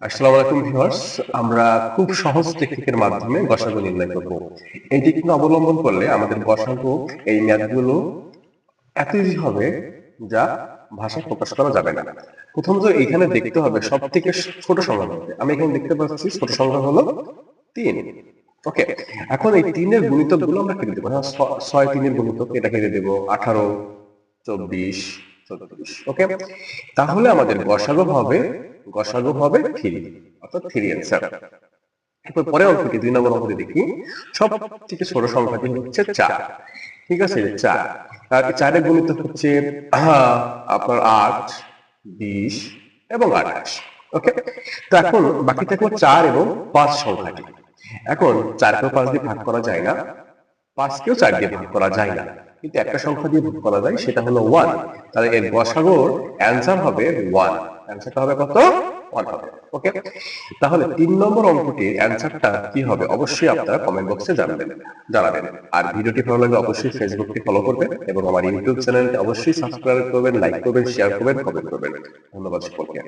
আসসালামু আলাইকুম ভিউয়ার্স আমরা খুব সহজ টেকনিকের মাধ্যমে গসাগু নির্ণয় করব। এই টেকনিক অবলম্বন করলে আমাদের গসাগু এই ম্যাথগুলো এত ইজি হবে যা ভাষায় প্রকাশ করা যাবে না। প্রথমত এখানে দেখতে হবে সব থেকে ছোট সংখ্যা আমি এখানে দেখতে পাচ্ছি ছোট সংখ্যা হলো তিন। ওকে এখন এই তিনের গুণিতকগুলো আমরা কেটে দেবো। হ্যাঁ, ছয় তিনের গুণিতক এটা কেটে দেবো আঠারো চব্বিশ চৌত্রিশ। ওকে তাহলে আমাদের গসাগু হবে গসাগু হবে থ্রি, অর্থাৎ থ্রি অ্যান্সার এরপর পরে অঙ্কটি দুই নম্বর অঙ্কটি দেখি। সব থেকে ছোট সংখ্যাটি হচ্ছে চার। ঠিক আছে? চার। আর চারের গুণিত হচ্ছে আপনার আট, বিশ এবং আঠাশ। ওকে তো এখন বাকি থাকল চার এবং পাঁচ সংখ্যাটি। এখন চারকেও পাঁচ দিয়ে ভাগ করা যায় না। পাঁচকেও চার দিয়ে ভাগ করা যায় না। কিন্তু একটা সংখ্যা দিয়ে ভাগ করা যায়, সেটা হলো ওয়ান তাহলে এর গসাগর অ্যান্সার হবে ওয়ান অ্যান্সারটা হবে কত? ওকে তাহলে তিন নম্বর অঙ্কটির অ্যান্সারটা কি হবে? অবশ্যই আপনারা কমেন্ট বক্সে জানাবেন জানাবেন। আর ভিডিওটি ভালো লাগলে অবশ্যই ফেসবুকটি ফলো করবেন এবং আমার ইউটিউব চ্যানেলটি অবশ্যই সাবস্ক্রাইব করবেন লাইক করবেন শেয়ার করবেন কমেন্ট করবেন। ধন্যবাদ সকলকে।